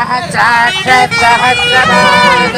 सहस्राक्षत् सहस्रपाद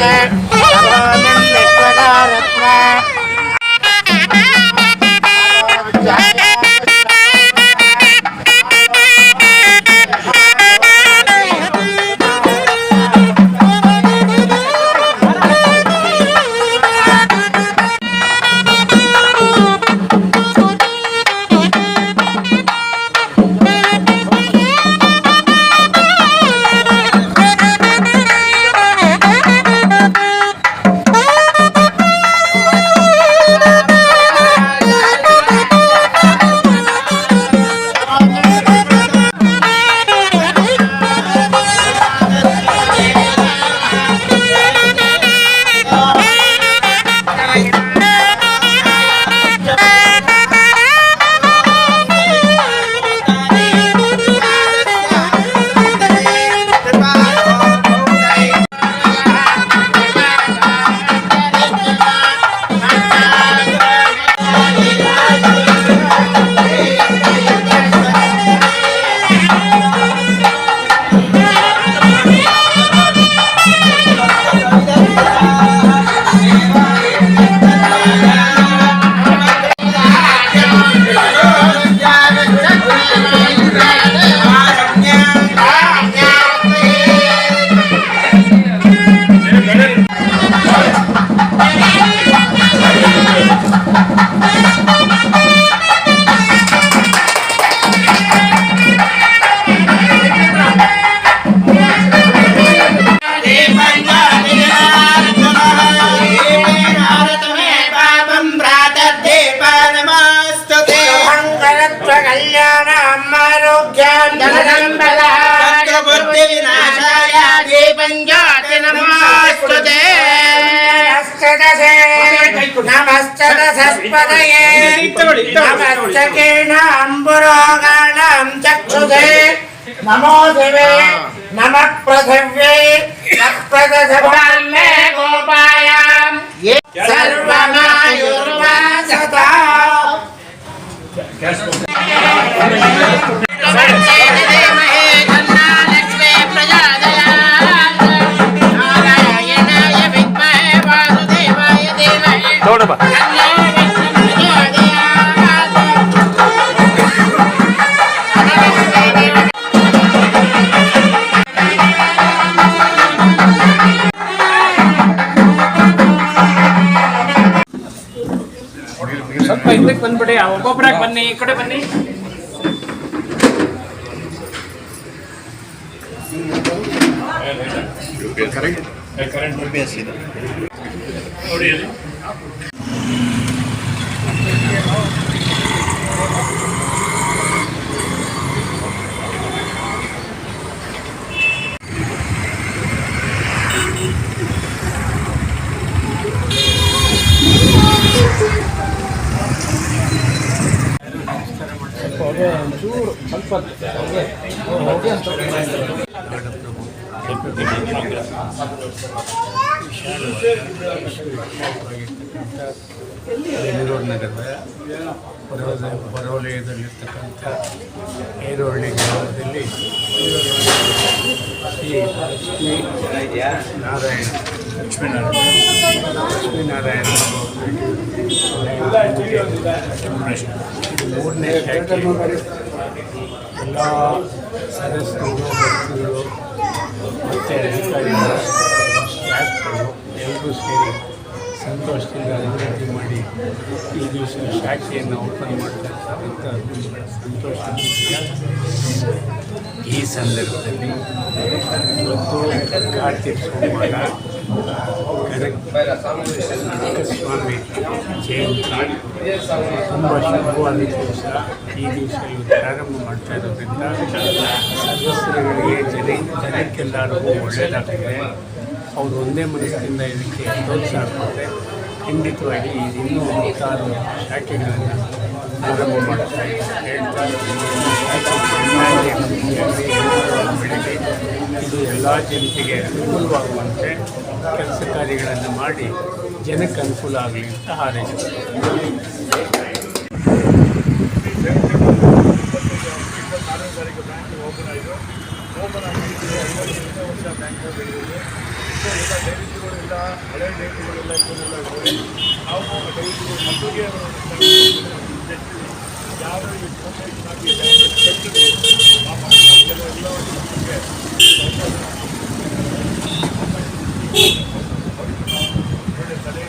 नमश्च दशस्पदये नमश्च कीर्णाम्बुरोगाणां चक्षुषे नमो दिवे नमः पृथिव्यै नप्रदशभान्मे गोपायाम् सर्वमायुर्वा सदा ನೋಡಪ್ಪ ಸ್ವಲ್ಪ ಹಿಂದಕ್ಕೆ ಬಂದ್ಬಿಡಿ ಒಬ್ಬೊಬ್ಬರಾಗಿ ಬನ್ನಿ ಈ ಕಡೆ ಬನ್ನಿ ಹೊಗೆ ಒಂಚೂರು ಸ್ವಲ್ಪ ಹೊಗೆ ಬೆಂಗಳೂರು ನಗರದ ಹೊರ ಹೊರವಲಯದಲ್ಲಿರ್ತಕ್ಕಂಥ ಏರೋಹಳ್ಳಿ ಗ್ರಾಮದಲ್ಲಿ ಶ್ರೀ ಲಕ್ಷ್ಮೀ ನಾರಾಯಣ, ಲಕ್ಷ್ಮೀನಾರಾಯಣ ಲಕ್ಷ್ಮೀನಾರಾಯಣ ಮೂರನೇ ಎಲ್ಲ ಸದಸ್ಯರು ಭಕ್ತರು ಮತ್ತು ಅಧಿಕಾರಿಗಳು ಎಲ್ಲರೂ ಸೇರಿ ಸಂತೋಷದಿಂದ ಅಭಿವೃದ್ಧಿ ಮಾಡಿ ಈ ದಿವಸ ಶಾಖೆಯನ್ನು ಓಪನ್ ಮಾಡ್ತಾ ಇರ್ತಕ್ಕಂಥ ಸಂತೋಷ ವಿಷಯ. ಈ ಸಂದರ್ಭದಲ್ಲಿ ಇವತ್ತು ಕಾರ್ತಿಕ ಸೋಮವಾರ ಕನಕ ಸ್ವಾಮಿ ಜಯಂತಿ ತುಂಬ ಶುಭವಾದ ದಿವಸ ಈ ದಿವಸ ಇವತ್ತು ಪ್ರಾರಂಭ ಮಾಡ್ತಾ ಇರೋದ್ರಿಂದ ಸದಸ್ಯರುಗಳಿಗೆ ಜನ ಜನಕ್ಕೆಲ್ಲರಿಗೂ ಒಳ್ಳೆಯದಾಗ್ತದೆ ಅವರು ಒಂದೇ ಮನಸ್ಸಿನಿಂದ ಇದಕ್ಕೆ ಪ್ರೋತ್ಸಾಹ ಆಗ್ತಾರೆ ಖಂಡಿತವಾಗಿ ಇನ್ನೂ ಹತ್ತಾರು ಶಾಖೆಗಳನ್ನು ಆರಂಭ ಇದು. ಎಲ್ಲ ಜನತೆಗೆ ಅನುಕೂಲವಾಗುವಂತೆ ಕೆಲಸ ಕಾರ್ಯಗಳನ್ನು ಮಾಡಿ ಜನಕ್ಕೆ ಅನುಕೂಲ ಆಗಲಿ ಅಂತ ಹಾರೈಸಿದ್ದಾರೆ ಓಪನ್ ಓಪನ್ ವರ್ಷ ಬ್ಯಾಂಕ್ ಮತ್ತು ಎಲ್ಲ ದೈವಿಕರುಗಳೆಲ್ಲ ಹಳೆಯ ದೈವಿಕರುಗಳೆಲ್ಲ ಇದನ್ನೆಲ್ಲ ಇದ್ದಾರೆ ನಾವು ದೈವಿಕರು ಮಕ್ಕಳಿಗೆ ಯಾರು ಕಟ್ಟಿದೆ ಆ ಮಕ್ಕಳಿಗೆಲ್ಲ ನಮಗೆ ಒಳ್ಳೆ ತಲೆ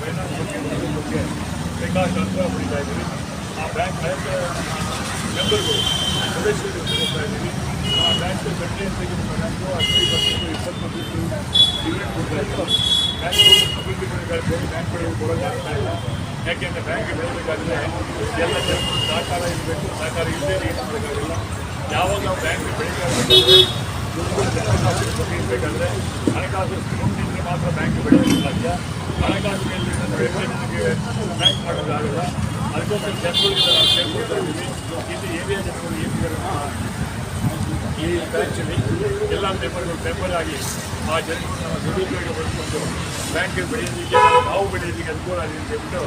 ಫೈನಾನ್ಸ್ ಬಗ್ಗೆ ಅದರ ಬಗ್ಗೆ ಬೇಕಾದ ಅನುಭವ ಪಡಿತಾ ಇದ್ದೀವಿ ಆ ಬ್ಯಾಂಕ್ ನಾಯಕ ಮೆಂಬರ್ಗಳು ಸದಸ್ಯರಿಗೆ ಹೋಗ್ತಾ ಇದ್ದೀವಿ ಬ್ಯಾಂಕ್ ಬಡ್ಡಿ ಅಂತ ಬ್ಯಾಂಕು ಹತ್ತು ಪರ್ಸೆಂಟು ಇಪ್ಪತ್ತು ಪರ್ಸೆಂಟು ಡಿವಿಡೆಂಡ್ ಕೊಡ್ತಾ ಇದ್ದೀವಿ ಬ್ಯಾಂಕ್ ಅಭಿವೃದ್ಧಿ ಪಡಿಬೇಕಾದ್ರೆ ಬ್ಯಾಂಕ್ಗಳು ಕೊಡೋಕ್ಕಾಗ್ತಾ ಇಲ್ಲ ಯಾಕೆಂದರೆ ಬ್ಯಾಂಕ್ ಬೆಳಬೇಕಾದ್ರೆ ಎಲ್ಲ ಜನರು ಸಹಕಾರ ಇರಬೇಕು ಸಹಕಾರ ಇಲ್ಲದೇ ಏನು ಮಾಡೋಕ್ಕಾಗಲ್ಲ ಯಾವಾಗ ನಾವು ಬ್ಯಾಂಕ್ ಬೆಳೀಬೇಕಾದ್ರೆ ದುಡ್ಡು ಜನರ ಬಗ್ಗೆ ಇರಬೇಕಾದ್ರೆ ಹಣಕಾಸು ದುಡ್ಡಿದ್ರೆ ಮಾತ್ರ ಬ್ಯಾಂಕ್ ಬೆಳೆಯೋಕ್ಕೆ ಸಾಧ್ಯ ಹಣಕಾಸು ಮೇಲೆ ನಮಗೆ ಬ್ಯಾಂಕ್ ಮಾಡೋಕ್ಕಾಗಲ್ಲ ಅದಕ್ಕೋಸ್ಕರ ಜನಗಳಿಗೆ ಬ್ಯಾಂಕಲ್ಲಿ ಎಲ್ಲ ಮೆಂಬರ್ಗಳು ಮೆಂಬರ್ ಆಗಿ ಆ ಜನರು ನಮ್ಮ ಸದುಪಯೋಗ ಪಡಿಸ್ಕೊಂಡು ಬ್ಯಾಂಕ್ ಬೆಳೆಯೋದಕ್ಕೆ ನಾವು ಬೆಳೆಯೋದಕ್ಕೆ ಅನುಕೂಲ ಆಗಿದೆ ಅಂತ ಹೇಳ್ಬಿಟ್ಟು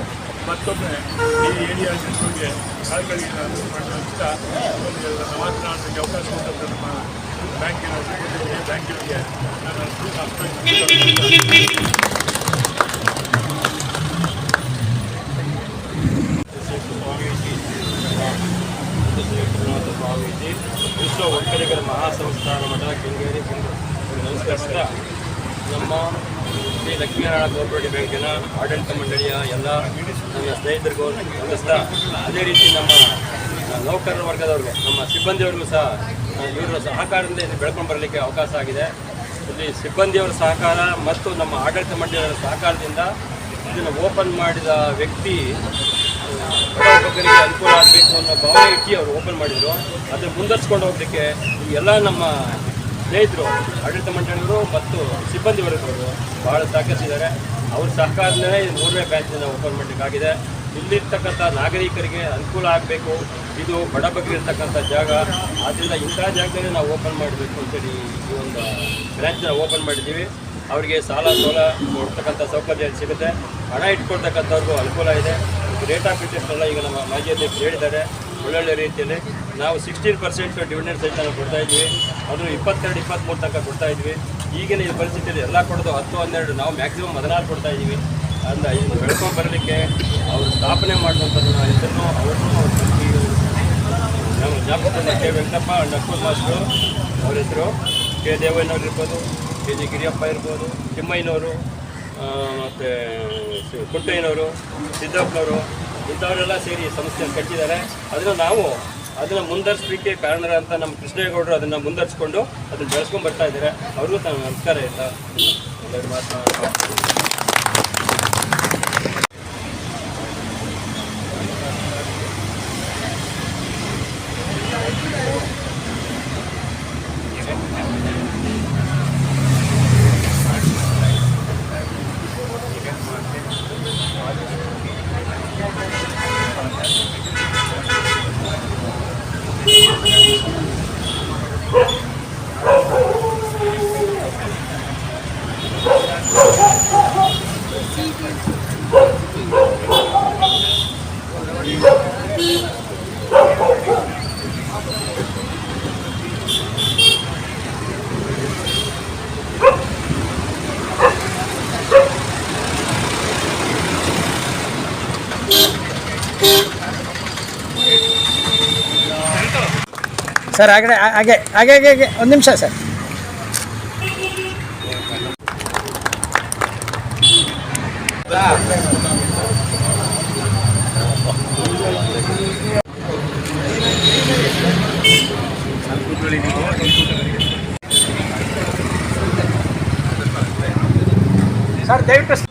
ಮತ್ತೊಮ್ಮೆ ಈ ಏರಿಯಾ ಜನರಿಗೆ ಕಾಲಗಳಿಗೆ ನಾನು ಮಾಡೋದಂತ ಒಂದು ಮಾತನಾಡೋದಕ್ಕೆ ಅವಕಾಶ ಕೊಟ್ಟಂತ ನಮ್ಮ ಬ್ಯಾಂಕಿನ ಬ್ಯಾಂಕಿನರಿಗೆ ನಾನು ಅರ್ಥ ಲಕ್ಷ್ಮೀನಾರಾಯಣ ಕೋಪರೇಟಿವ್ ಬ್ಯಾಂಕಿನ ಆಡಳಿತ ಮಂಡಳಿಯ ಎಲ್ಲ ನನ್ನ ಸ್ನೇಹಿತರಿಗೂ ವಂದಿಸ್ತಾ ಅದೇ ರೀತಿ ನಮ್ಮ ನೌಕರರ ವರ್ಗದವ್ರಿಗೆ, ನಮ್ಮ ಸಿಬ್ಬಂದಿಯವ್ರಿಗೂ ಸಹ ಇವರ ಸಹಕಾರದಿಂದ ಇಲ್ಲಿ ಬೆಳ್ಕೊಂಡು ಬರಲಿಕ್ಕೆ ಅವಕಾಶ ಆಗಿದೆ. ಇಲ್ಲಿ ಸಿಬ್ಬಂದಿಯವರ ಸಹಕಾರ ಮತ್ತು ನಮ್ಮ ಆಡಳಿತ ಮಂಡಳಿಯವರ ಸಹಕಾರದಿಂದ ಇದನ್ನು ಓಪನ್ ಮಾಡಿದ ವ್ಯಕ್ತಿ ಬಡವರಿಗೆ ಅನುಕೂಲ ಆಗಬೇಕು ಅನ್ನೋ ಭಾವನೆ ಇಟ್ಟು ಅವರು ಓಪನ್ ಮಾಡಿದರು. ಅದನ್ನು ಮುಂದರ್ಸ್ಕೊಂಡು ಹೋಗಲಿಕ್ಕೆ ಎಲ್ಲ ನಮ್ಮ ಸ್ನೇಹಿತರು, ಆಡಳಿತ ಮಂಡಳಿಯವರು ಮತ್ತು ಸಿಬ್ಬಂದಿ ವರ್ಗದವರು ಬಹಳ ಸಹಕರಿಸಿದ್ದಾರೆ. ಅವ್ರ ಇದು ಮೂರನೇ ಬ್ಯಾಂಕನ್ನು ಓಪನ್ ಮಾಡಲಿಕ್ಕಾಗಿದೆ. ಇಲ್ಲಿರ್ತಕ್ಕಂಥ ನಾಗರಿಕರಿಗೆ ಅನುಕೂಲ ಆಗಬೇಕು. ಇದು ಬಡಬಗ್ಗರು ಇರ್ತಕ್ಕಂಥ ಜಾಗ. ಆದ್ದರಿಂದ ಇಂಥ ಜಾಗದಲ್ಲಿ ನಾವು ಓಪನ್ ಮಾಡಬೇಕು ಅಂತೇಳಿ ಈ ಒಂದು ಬ್ರ್ಯಾಂಚನ್ನ ಓಪನ್ ಮಾಡಿದ್ದೀವಿ. ಅವರಿಗೆ ಸಾಲ ಸೋಲ ಕೊಡ್ತಕ್ಕಂಥ ಸೌಕರ್ಯ ಸಿಗುತ್ತೆ. ಹಣ ಇಟ್ಕೊಳ್ತಕ್ಕಂಥವ್ರಿಗೂ ಅನುಕೂಲ ಇದೆ. ರೇಟ್ ಆಫ್ ಇಂಟ್ರೆಸ್ಟ್ ಎಲ್ಲ ಈಗ ನಮ್ಮ ಮಾಜಿ ಅಧ್ಯಕ್ಷರು ಹೇಳಿದ್ದಾರೆ. ಒಳ್ಳೊಳ್ಳೆ ರೀತಿಯಲ್ಲಿ ನಾವು ಸಿಕ್ಸ್ಟೀನ್ ಪರ್ಸೆಂಟ್ ಡಿವಿಡೆಂಡ್ ಸಹಿತ ನಾವು ಕೊಡ್ತಾ ಇದ್ವಿ ಅದು ಇಪ್ಪತ್ತೆರಡು ಇಪ್ಪತ್ತ್ಮೂರು ತನಕ ಕೊಡ್ತಾ ಇದ್ವಿ. ಈಗಿನ ಈ ಪರಿಸ್ಥಿತಿಯಲ್ಲಿ ಎಲ್ಲ ಕೊಡೋದು ಹತ್ತು, ಹನ್ನೆರಡು, ನಾವು ಮ್ಯಾಕ್ಸಿಮಮ್ ಹದಿನಾರು ಕೊಡ್ತಾ ಇದ್ದೀವಿ. ಅಂದ ಇದನ್ನು ಬೆಳ್ಕೊಂಡು ಬರಲಿಕ್ಕೆ ಅವರು ಸ್ಥಾಪನೆ ಮಾಡುವಂಥದ್ದನ್ನು ಹೆಸರು ಅವ್ರನ್ನೂ ನಮ್ಮ ಜ್ಞಾಪಕದಲ್ಲಿ ಕೆ. ವೆಂಕಟಪ್ಪ ನಕ್ಕೂರ್ ಮಾಸ್ಟರು ಅವ್ರ ಹೆಸರು. ಕೆ. ದೇವಯ್ಯನವ್ರು ಇರ್ಬೋದು, ಕೆ. ಜಿ. ಗಿರಿಯಪ್ಪ ಇರ್ಬೋದು, ತಿಮ್ಮಯ್ಯನವರು ಮತ್ತು ಪುಟ್ಟಯ್ಯನವರು ಸಿದ್ದಪ್ಪನವರು ಇಂಥವರೆಲ್ಲ ಸೇರಿ ಸಂಸ್ಥೆಯನ್ನು ಕಟ್ಟಿದ್ದಾರೆ. ಅದನ್ನು ನಾವು ಅದನ್ನು ಮುಂದರ್ಸಲಿಕ್ಕೆ ಕಾರಣರಂತ ನಮ್ಮ ಕೃಷ್ಣೇಗೌಡರು ಅದನ್ನು ಮುಂದರ್ಸ್ಕೊಂಡು ಅದನ್ನು ಬೆಳೆಸ್ಕೊಂಡು ಬರ್ತಾ ಇದ್ದಾರೆ. ಅವ್ರಿಗೂ ತನ್ನ ನಮಸ್ಕಾರ ಇಲ್ಲ. ಸರ್ ಹಾಗೆ ಹಾಗೆ ಹಾಗೆ ಹಾಗೆ ಹಾಗೆ ಒಂದು ನಿಮಿಷ ಸರ್ ಸರ್ ದಯವಿಟ್ಟು